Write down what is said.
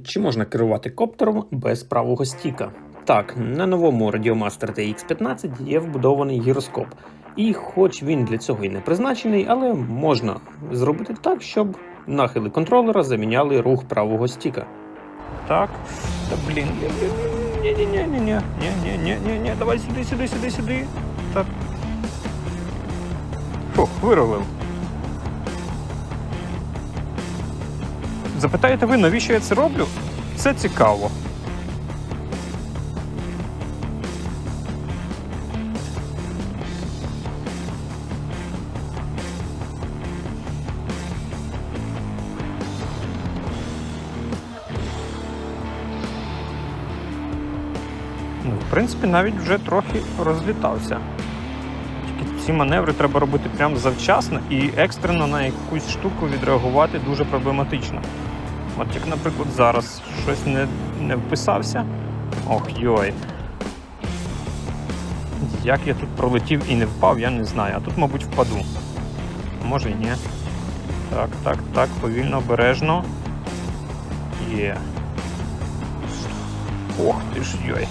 Чи можна керувати коптером без правого стіка? Так, на новому Radiomaster TX15 є вбудований гіроскоп, і хоч він для цього і не призначений, але можна зробити так, щоб нахили контролера заміняли рух правого стіка. Так, та блін, ні-ні-ні-ні-ні-ні-ні-ні, давай сюди, сюди, сюди, сюди. Так. Фух, виролив. Запитаєте ви, навіщо я це роблю? Це цікаво. Ну, в принципі, навіть вже трохи розлітався. Ці маневри треба робити прямо завчасно і екстрено на якусь штуку відреагувати дуже проблематично. От як, наприклад, зараз щось не, не вписався. Ох йой. Як я тут пролетів і не впав, я не знаю. А тут, мабуть, впаду. Може і ні. Так, так, так, повільно, обережно. Є. Ох ти ж йой.